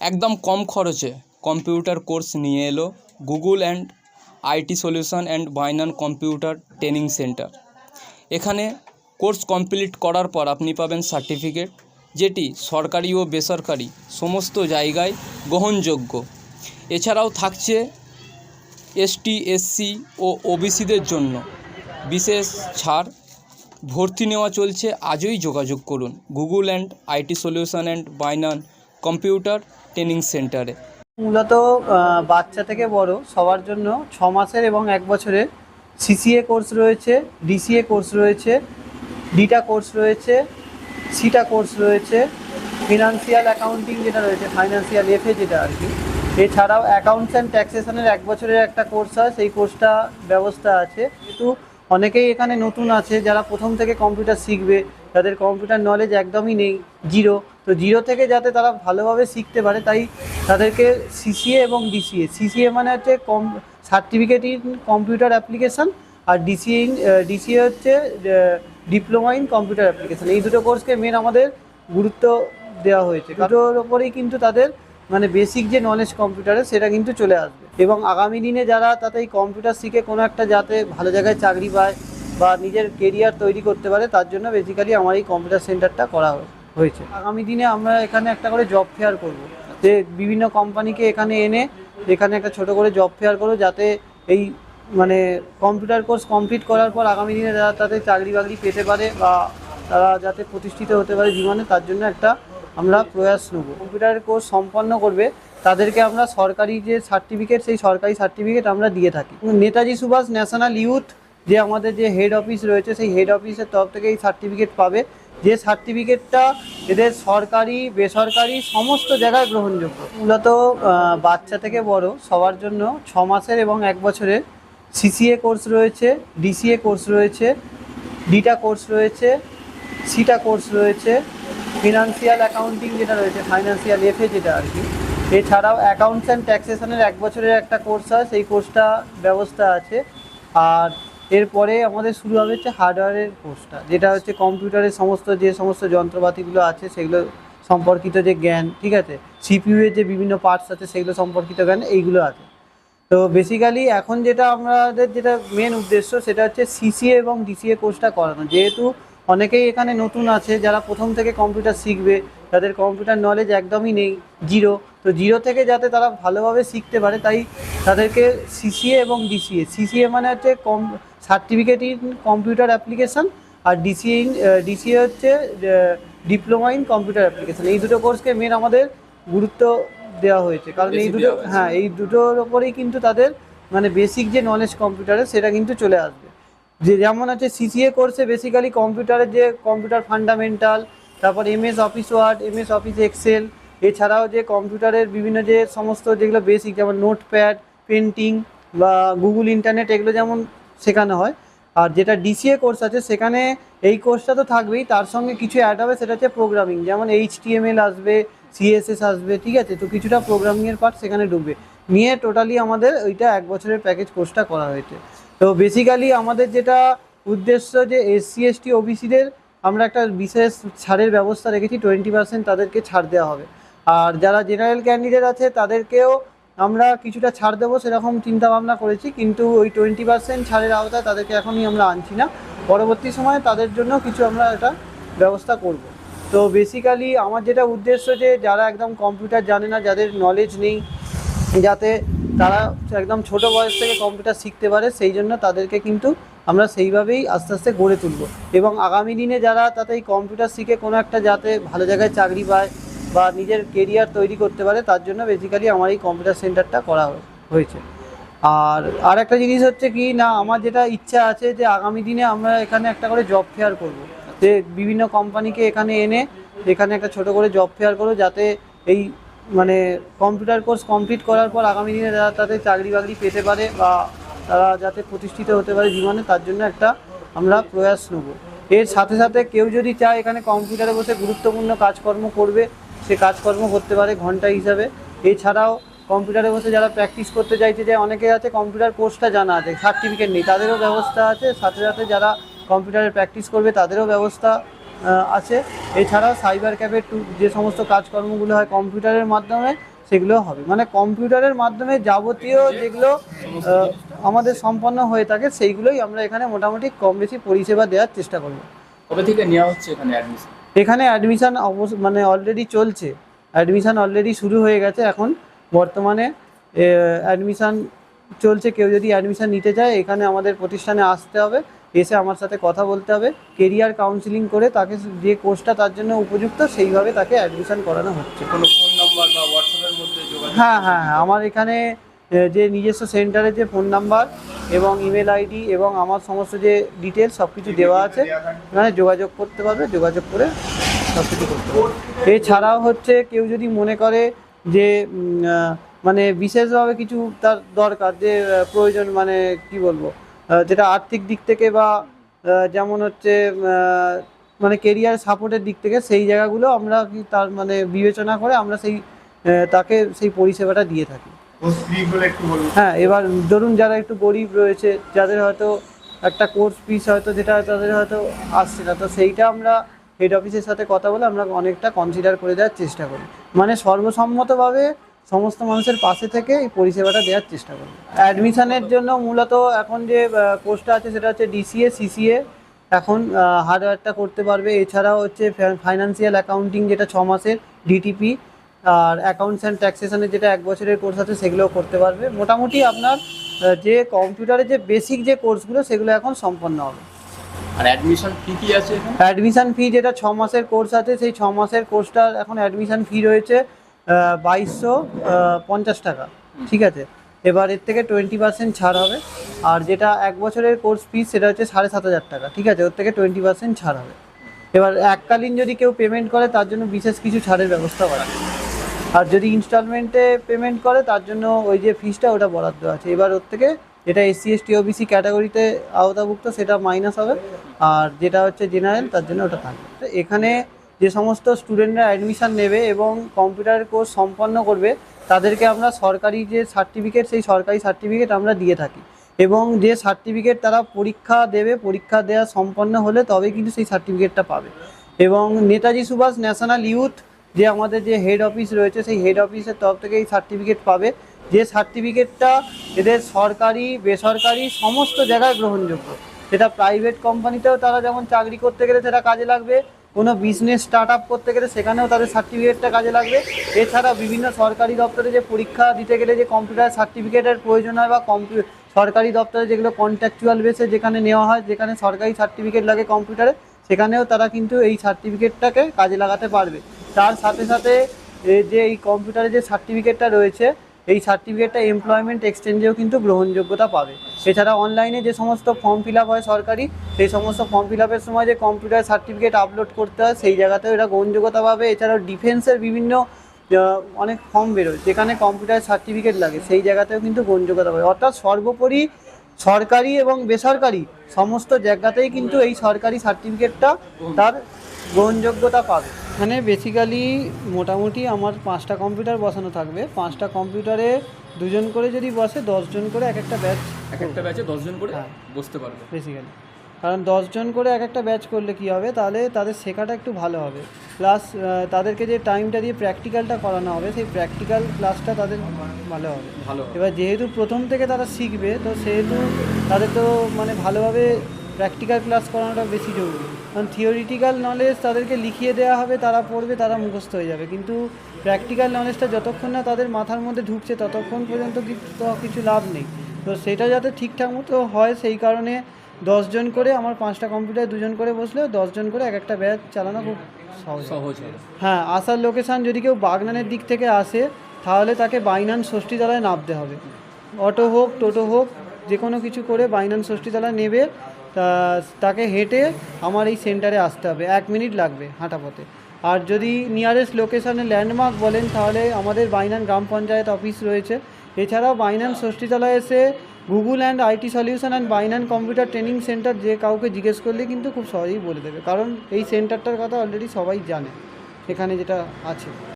একদম কম খরচে computer course নিয়ে এলো Google and IT solution and বাইনান computer training centre. এখানে কোর্স কমপ্লিট করার পর আপনি পাবেন সার্টিফিকেট, যেটি সরকারি ও বেসরকারি সমস্ত জায়গায় গ্রহণযোগ্য। এছাড়াও থাকছে এসটি এসসি ও ওবিসিদের জন্য বিশেষ ছাড়। ভর্তি নেওয়া চলছে, আজই যোগাযোগ করুন। Google and IT solution and বাইনান computer training সেন্টারে। মূলত বাচ্চা থেকে বড় সবার জন্য ছ মাসের এবং এক বছরের সিসিএ কোর্স রয়েছে ডিসিএ কোর্স রয়েছে ডিটা কোর্স রয়েছে সিটা কোর্স রয়েছে ফিনান্সিয়াল অ্যাকাউন্টিং যেটা রয়েছে ফাইন্যান্সিয়াল এফএ যেটা আর কি। এছাড়াও অ্যাকাউন্টস অ্যান্ড ট্যাক্সেশনের এক বছরের একটা কোর্স হয়, সেই কোর্সটা ব্যবস্থা আছে। কিন্তু অনেকেই এখানে নতুন আছে, যারা প্রথম থেকে কম্পিউটার শিখবে যাদের কম্পিউটার নলেজ একদমই নেই জিরো তো জিরো থেকে যাতে তারা ভালোভাবে শিখতে পারে তাই তাদেরকে সিসিএ এবং ডিসিএ সিসিএ মানে হচ্ছে কম সার্টিফিকেট ইন কম্পিউটার অ্যাপ্লিকেশান আর ডিসিএ ইন ডিসিএ হচ্ছে ডিপ্লোমা ইন কম্পিউটার অ্যাপ্লিকেশান এই দুটো কোর্সকে মেন আমাদের গুরুত্ব দেওয়া হয়েছে। দুটোর ওপরেই কিন্তু তাদের মানে বেসিক যে নলেজ কম্পিউটারে সেটা কিন্তু চলে আসবে। এবং আগামী দিনে যারা তাতে এই কম্পিউটার শিখে কোনো একটা যাতে ভালো জায়গায় চাকরি পায় বা নিজের কেরিয়ার তৈরি করতে পারে তার জন্য বেসিক্যালি আমার এই কম্পিউটার সেন্টারটা করা হয়ে- হয়েছে। আগামী দিনে আমরা এখানে একটা করে জব ফেয়ার করব। যে বিভিন্ন কোম্পানিকে এখানে এনে এখানে একটা ছোট করে জব ফেয়ার করব যাতে এই মানে কম্পিউটার কোর্স কমপ্লিট করার পর আগামী দিনে যারা তাদের চাকরি বাকরি পেতে পারে বা তারা যাতে প্রতিষ্ঠিত হতে পারে জীবনে, তার জন্য একটা আমরা প্রয়াস নেব। কম্পিউটার কোর্স সম্পন্ন করবে, তাদেরকে আমরা সরকারি যে সার্টিফিকেট সেই সরকারি সার্টিফিকেট আমরা দিয়ে থাকি। নেতাজি সুভাষ ন্যাশনাল ইউথ যে আমাদের যে হেড অফিস রয়েছে, সেই হেড অফিসের তরফ থেকে এই সার্টিফিকেট পাবে। যে সার্টিফিকেটটা এদের সরকারি, বেসরকারি সমস্ত জায়গায় গ্রহণযোগ্য। মূলত বাচ্চা থেকে বড় সবার জন্য ছ মাসের এবং এক বছরের সিসিএ কোর্স রয়েছে ডিসিএ কোর্স রয়েছে ডিটা কোর্স রয়েছে সিটা কোর্স রয়েছে ফিনান্সিয়াল অ্যাকাউন্টিং যেটা রয়েছে ফাইন্যান্সিয়াল এফএ যেটা আর কি। এছাড়াও অ্যাকাউন্টস অ্যান্ড ট্যাক্সেশনের এক বছরের একটা কোর্স হয়, সেই কোর্সটা ব্যবস্থা আছে। আর এরপরে আমাদের শুরু হবে হচ্ছে হার্ডওয়্যারের কোর্সটা, যেটা হচ্ছে কম্পিউটারের সমস্ত, যে সমস্ত যন্ত্রপাতিগুলো আছে, সেগুলো সম্পর্কিত যে জ্ঞান, ঠিক আছে? সিপিইউ এর যে বিভিন্ন পার্টস আছে, সেগুলো সম্পর্কিত জ্ঞান, এইগুলো আছে। তো বেসিক্যালি এখন যেটা আমাদের যেটা মেন উদ্দেশ্য, সেটা হচ্ছে সিসিএ এবং ডিসিএ কোর্সটা করানো। যেহেতু অনেকেই এখানে নতুন আছে, যারা প্রথম থেকে কম্পিউটার শিখবে, তাদের কম্পিউটার নলেজ একদমই নেই জিরো তো জিরো থেকে যাতে তারা ভালোভাবে শিখতে পারে, তাই তাদেরকে সিসিএ এবং ডিসিএ সিসিএ মানে হচ্ছে কম সার্টিফিকেট ইন কম্পিউটার অ্যাপ্লিকেশান আর ডিসিএ ইন ডিসিএ হচ্ছে ডিপ্লোমা ইন কম্পিউটার অ্যাপ্লিকেশান। এই দুটো কোর্সকে মেন আমাদের গুরুত্ব দেওয়া হয়েছে। কারণ এই দুটো হ্যাঁ এই দুটোর ওপরেই কিন্তু তাদের মানে বেসিক যে নলেজ কম্পিউটারে সেটা কিন্তু চলে আসবে। যে যেমন আছে সিসিএ কোর্সে বেসিক্যালি কম্পিউটারের যে কম্পিউটার ফান্ডামেন্টাল তারপর MS office word MS office excel এছাড়াও যে কম্পিউটারের বিভিন্ন যে সমস্ত যেগুলো বেসিক যেমন নোটপ্যাড পেন্টিং বা গুগল ইন্টারনেট এগুলো যেমন শেখানো হয়। আর যেটা ডিসিএ কোর্স আছে, সেখানে এই কোর্সটা তো থাকবেই। তার সঙ্গে কিছু অ্যাড হবে, সেটা হচ্ছে প্রোগ্রামিং যেমন এইচটিএমএল আসবে সিএসএস আসবে, ঠিক আছে? তো কিছুটা প্রোগ্রামিংয়ের পার্ট সেখানে ঢুকবে। নিয়ে টোটালি আমাদের ওইটা এক বছরের প্যাকেজ কোর্সটা করা হয়েছে। তো বেসিক্যালি আমাদের যেটা উদ্দেশ্য যে এসসি এসটি ওবিসিদের আমরা একটা বিশেষ ছাড়ের ব্যবস্থা রেখেছি। টোয়েন্টি পার্সেন্ট তাদেরকে ছাড় দেওয়া হবে। আর যারা জেনারেল ক্যান্ডিডেট আছে, তাদেরকেও আমরা কিছুটা ছাড় দেবো, সেরকম চিন্তা ভাবনা করেছি, কিন্তু ওই টোয়েন্টি পার্সেন্ট ছাড়ের আওতায় তাদেরকে এখনই আমরা আনছি না। পরবর্তী সময়ে তাদের জন্য কিছু আমরা এটা ব্যবস্থা করব। তো বেসিক্যালি আমার যেটা উদ্দেশ্য যে যারা একদম কম্পিউটার জানে না, যাদের নলেজ নেই, যাতে তারা একদম ছোট বয়স থেকে কম্পিউটার শিখতে পারে, সেই জন্য তাদেরকে কিন্তু আমরা সেইভাবেই আস্তে আস্তে গড়ে তুলব। এবং আগামী দিনে যারা তাতে কম্পিউটার শিখে কোনো একটা যাতে ভালো জায়গায় চাকরি পায় বা নিজের কেরিয়ার তৈরি করতে পারে, তার জন্য বেসিক্যালি আমার এই কম্পিউটার সেন্টারটা করা হয়েছে। আর আর একটা জিনিস হচ্ছে কি, না, আমার যেটা ইচ্ছা আছে যে আগামী দিনে আমরা এখানে একটা করে জব ফেয়ার করব। যে বিভিন্ন কোম্পানিকে এখানে এনে এখানে একটা ছোট করে জব ফেয়ার করব, যাতে এই মানে কম্পিউটার কোর্স কমপ্লিট করার পর আগামী দিনে যারা তাদের চাকরি বাকরি পেতে পারে বা তারা যাতে প্রতিষ্ঠিত হতে পারে জীবনে, তার জন্য একটা আমরা প্রয়াস নেব। এর সাথে সাথে কেউ যদি চায় এখানে কম্পিউটারে বসে গুরুত্বপূর্ণ কাজকর্ম করবে সে কাজকর্ম করতে পারে ঘণ্টা হিসাবে। এছাড়াও কম্পিউটারে বসে যারা প্র্যাকটিস করতে চাইছে যে অনেকে আছে কম্পিউটার কোর্সটা জানা আছে সার্টিফিকেট নেই, তাদেরও ব্যবস্থা আছে। সাথে সাথে যারা কম্পিউটারে প্র্যাকটিস করবে তাদেরও ব্যবস্থা আছে। এছাড়াও সাইবার ক্যাফের টু যে সমস্ত কাজকর্মগুলো হয় কম্পিউটারের মাধ্যমে সেগুলো হবে। মানে কম্পিউটারের মাধ্যমে যাবতীয় যেগুলো আমাদের সম্পন্ন হয়ে থাকে, সেইগুলোই আমরা এখানে মোটামুটি কম বেশি পরিষেবা দেওয়ার চেষ্টা করব। কবে থেকে নেওয়া হচ্ছে এখানে অ্যাডমিশন এখানে অ্যাডমিশান অবশ্য মানে অলরেডি চলছে। অ্যাডমিশন অলরেডি শুরু হয়ে গেছে এখন। বর্তমানে অ্যাডমিশান চলছে। কেউ যদি অ্যাডমিশান নিতে চায় এখানে আমাদের প্রতিষ্ঠানে আসতে হবে। এসে আমার সাথে কথা বলতে হবে। কেরিয়ার কাউন্সিলিং করে তাকে যে কোর্সটা তার জন্য উপযুক্ত সেইভাবে তাকে অ্যাডমিশান করানো হচ্ছে। কোনো ফোন নাম্বার বা হোয়াটসঅ্যাপের মধ্যে যোগাযোগ হ্যাঁ হ্যাঁ হ্যাঁ। আমার এখানে যে নিজস্ব সেন্টারে যে ফোন নাম্বার এবং ইমেল আইডি এবং আমার সমস্ত যে ডিটেলস সব কিছু দেওয়া আছে এখানে যোগাযোগ করতে পারবে, যোগাযোগ করে সব কিছু করতে পারবে। এছাড়াও হচ্ছে কেউ যদি মনে করে যে মানে বিশেষভাবে কিছু তার দরকার, যে প্রয়োজন মানে কি বলব যেটা আর্থিক দিক থেকে বা যেমন হচ্ছে মানে কেরিয়ার সাপোর্টের দিক থেকে সেই জায়গাগুলো আমরা তার মানে বিবেচনা করে আমরা সেই তাকে সেই পরিষেবাটা দিয়ে থাকি। হ্যাঁ এবার ধরুন যারা একটু গরিব রয়েছে, যাদের হয়তো একটা কোর্স ফিস হয়তো, যেটা তাদের হয়তো আসছে না, তো সেইটা আমরা হেড অফিসের সাথে কথা বলে আমরা অনেকটা কনসিডার করে দেওয়ার চেষ্টা করি। মানে সর্বসম্মতভাবে সমস্ত মানুষের পাশে থেকে এই পরিষেবাটা দেওয়ার চেষ্টা করি। অ্যাডমিশানের জন্য মূলত এখন যে কোর্সটা আছে, সেটা হচ্ছে ডিসিএ সিসিএ এখন হার্ডওয়্যারটা করতে পারবে। এছাড়াও হচ্ছে ফাইন্যান্সিয়াল অ্যাকাউন্টিং যেটা ছ মাসের ডিটিপি আর অ্যাকাউন্টস অ্যান্ড ট্যাক্সেশনের যেটা এক বছরের কোর্স আছে সেগুলোও করতে পারবে। মোটামুটি আপনার যে কম্পিউটারের যে বেসিক যে কোর্সগুলো সেগুলো এখন সম্পন্ন হবে। আর অ্যাডমিশন ফি কি আছে অ্যাডমিশন ফি যেটা ছ মাসের কোর্স আছে সেই ছ মাসের কোর্সটার এখন অ্যাডমিশন ফি রয়েছে বাইশশো পঞ্চাশ টাকা। ঠিক আছে? এবার এর থেকে টোয়েন্টি পার্সেন্ট ছাড় হবে। আর যেটা এক বছরের কোর্স ফিস সেটা হচ্ছে সাড়ে সাত হাজার টাকা। ঠিক আছে? ওর থেকে টোয়েন্টি পার্সেন্ট ছাড় হবে। এবার এককালীন যদি কেউ পেমেন্ট করে তার জন্য বিশেষ কিছু ছাড়ের ব্যবস্থা করা আছে। আর যদি ইনস্টলমেন্টে পেমেন্ট করে, তার জন্য ওই যে ফিসটা ওটা বরাদ্দ আছে। এবার ওর থেকে যেটা এসসি এসটি ওবিসি ক্যাটাগরিতে আওতাভুক্ত, সেটা মাইনাস হবে। আর যেটা হচ্ছে জেনারেল তার জন্য ওটা থাকবে। এখানে যে সমস্ত স্টুডেন্টরা অ্যাডমিশন নেবে এবং কম্পিউটার কোর্স সম্পন্ন করবে, তাদেরকে আমরা সরকারি যে সার্টিফিকেট সেই সরকারি সার্টিফিকেট আমরা দিয়ে থাকি। এবং যে সার্টিফিকেট তারা পরীক্ষা দেবে, পরীক্ষা দেওয়া সম্পন্ন হলে তবে কিন্তু সেই সার্টিফিকেটটা পাবে। এবং নেতাজি সুভাষ ন্যাশনাল ইউথ যে আমাদের যে হেড অফিস রয়েছে, সেই হেড অফিসের তরফ থেকে এই সার্টিফিকেট পাবে। যে সার্টিফিকেটটা এদের সরকারি, বেসরকারি সমস্ত জায়গায় গ্রহণযোগ্য। সেটা প্রাইভেট কোম্পানিতেও তারা যেমন চাকরি করতে গেলে সেটা কাজে লাগবে, কোনো বিজনেস স্টার্ট আপ করতে গেলে সেখানেও তাদের সার্টিফিকেটটা কাজে লাগবে। এছাড়া বিভিন্ন সরকারি দপ্তরে যে পরীক্ষা দিতে গেলে যে কম্পিউটার সার্টিফিকেটের প্রয়োজন হয় বা কম্পিউ সরকারি দপ্তরে যেগুলো কন্ট্রাকচুয়াল বেসে যেখানে নেওয়া হয়, যেখানে সরকারি সার্টিফিকেট লাগে কম্পিউটারে সেখানেও তারা কিন্তু এই সার্টিফিকেটটাকে কাজে লাগাতে পারবে। তার সাথে সাথে যে এই কম্পিউটারে যে সার্টিফিকেটটা রয়েছে, এই সার্টিফিকেটটা এমপ্লয়মেন্ট এক্সচেঞ্জেও কিন্তু গ্রহণযোগ্যতা পাবে। এছাড়া অনলাইনে যে সমস্ত ফর্ম ফিল হয় সরকারি, সেই সমস্ত ফর্ম ফিল সময় যে কম্পিউটার সার্টিফিকেট আপলোড করতে হয়, সেই জায়গাতেও এটা গ্রহণযোগ্যতা পাবে। এছাড়াও ডিফেন্সের বিভিন্ন অনেক ফর্ম বেরোয়, যেখানে কম্পিউটার সার্টিফিকেট লাগে, সেই জায়গাতেও কিন্তু গ্রহণযোগ্যতা পাবে। অর্থাৎ সর্বোপরি সরকারি এবং বেসরকারি সমস্ত জায়গাতেই কিন্তু এই সরকারি সার্টিফিকেটটা তার গ্রহণযোগ্যতা পাবে? এখানে বেসিক্যালি মোটামুটি আমার পাঁচটা কম্পিউটার বসানো থাকবে। পাঁচটা কম্পিউটারে দুজন করে যদি বসে দশজন করে এক একটা ব্যাচ এক একটা ব্যাচে দশজন করে হ্যাঁ। বসতে পারবে। বেসিক্যালি কারণ দশজন করে এক একটা ব্যাচ করলে কি হবে? তাহলে তাদের শেখাটা একটু ভালো হবে। প্লাস তাদেরকে যে টাইমটা দিয়ে প্র্যাকটিক্যালটা করানো হবে সেই প্র্যাকটিক্যাল ক্লাসটা তাদের ভালো হবে। ভালো এবার যেহেতু প্রথম থেকে তারা শিখবে তো সেহেতু তাদের তো মানে ভালোভাবে প্র্যাকটিক্যাল ক্লাস করানোটা বেশি জরুরি। কারণ থিওরিটিক্যাল নলেজ তাদেরকে লিখিয়ে দেওয়া হবে তারা পড়বে তারা মুখস্থ হয়ে যাবে। কিন্তু প্র্যাকটিক্যাল নলেজটা যতক্ষণ না তাদের মাথার মধ্যে ঢুকছে ততক্ষণ পর্যন্ত কিছু লাভ নেই। তো সেটা যাতে ঠিকঠাক মতো হয় সেই কারণে দশজন করে আমার পাঁচটা কম্পিউটার দুজন করে বসলে দশজন করে এক একটা ব্যাচ চালানো খুব সহজ। সহজ হ্যাঁ আসার লোকেশান যদি কেউ বাগনানের দিক থেকে আসে তাহলে তাকে বাইনান ষষ্ঠীতলায় নামতে হবে। অটো হোক টোটো হোক যে কোনো কিছু করে বাইনান ষষ্ঠীতলায় নেবে। তা, তাকে হেঁটে আমার এই সেন্টারে আসতে হবে। এক মিনিট লাগবে হাঁটা পথে। আর যদি নিয়ারেস্ট লোকেশানে ল্যান্ডমার্ক বলেন, তাহলে আমাদের বাইনান গ্রাম পঞ্চায়েত অফিস রয়েছে। এছাড়াও বাইনান ষষ্ঠীতলায় এসে Google and IT solution and Bainan computer training centre যে কাউকে জিজ্ঞেস করলে কিন্তু খুব সহজেই বলে দেবে। কারণ এই সেন্টারটার কথা অলরেডি সবাই জানে, এখানে যেটা আছে।